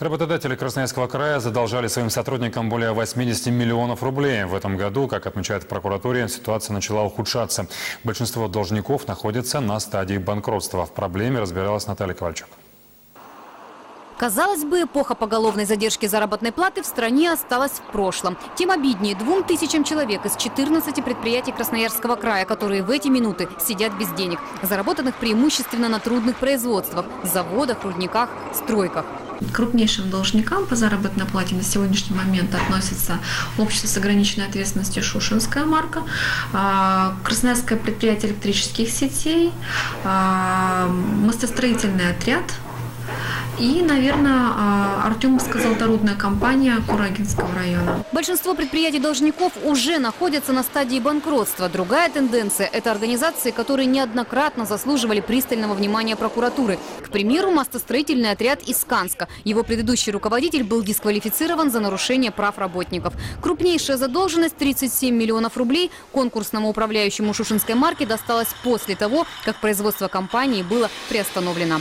Работодатели Красноярского края задолжали своим сотрудникам более 80 миллионов рублей. В этом году, как отмечают в прокуратуре, ситуация начала ухудшаться. Большинство должников находится на стадии банкротства. В проблеме разбиралась Наталья Ковальчук. Казалось бы, эпоха поголовной задержки заработной платы в стране осталась в прошлом. Тем обиднее двум тысячам человек из 14 предприятий Красноярского края, которые в эти минуты сидят без денег, заработанных преимущественно на трудных производствах, заводах, рудниках, стройках. Крупнейшим должникам по заработной плате на сегодняшний момент относятся общество с ограниченной ответственностью «Шушинская марка», а, Красноярское предприятие электрических сетей, а, мостостроительный отряд – и, наверное, Артемовская золоторудная компания Курагинского района. Большинство предприятий должников уже находятся на стадии банкротства. Другая тенденция – это организации, которые неоднократно заслуживали пристального внимания прокуратуры. К примеру, мостостроительный отряд из. Его предыдущий руководитель был дисквалифицирован за нарушение прав работников. Крупнейшая задолженность – 37 миллионов рублей – конкурсному управляющему Шушинской марки досталась после того, как производство компании было приостановлено.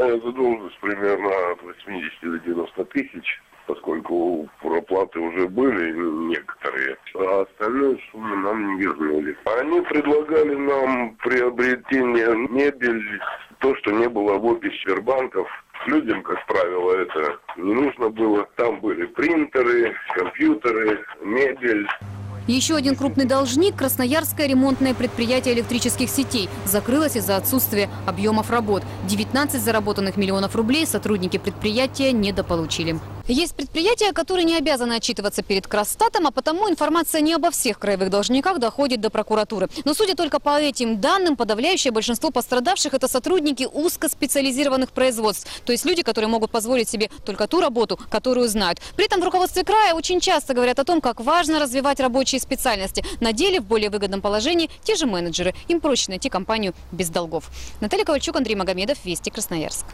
Моя задолженность примерно от 80 до 90 тысяч, поскольку проплаты уже были некоторые, а остальную сумму нам не вернули. Они предлагали нам приобретение мебель, то, что не было в описи Сбербанков. Людям, как правило, это не нужно было. Там были принтеры, компьютеры, мебель. Еще один крупный должник – Красноярское ремонтное предприятие электрических сетей. Закрылось из-за отсутствия объемов работ. 19 заработанных миллионов рублей сотрудники предприятия недополучили. Есть предприятия, которые не обязаны отчитываться перед Красстатом, а потому информация не обо всех краевых должниках доходит до прокуратуры. Но судя только по этим данным, подавляющее большинство пострадавших – это сотрудники узкоспециализированных производств. То есть люди, которые могут позволить себе только ту работу, которую знают. При этом в руководстве края очень часто говорят о том, как важно развивать рабочие специальности. На деле в более выгодном положении те же менеджеры. Им проще найти компанию без долгов. Наталья Ковальчук, Андрей Магомедов, Вести, Красноярск.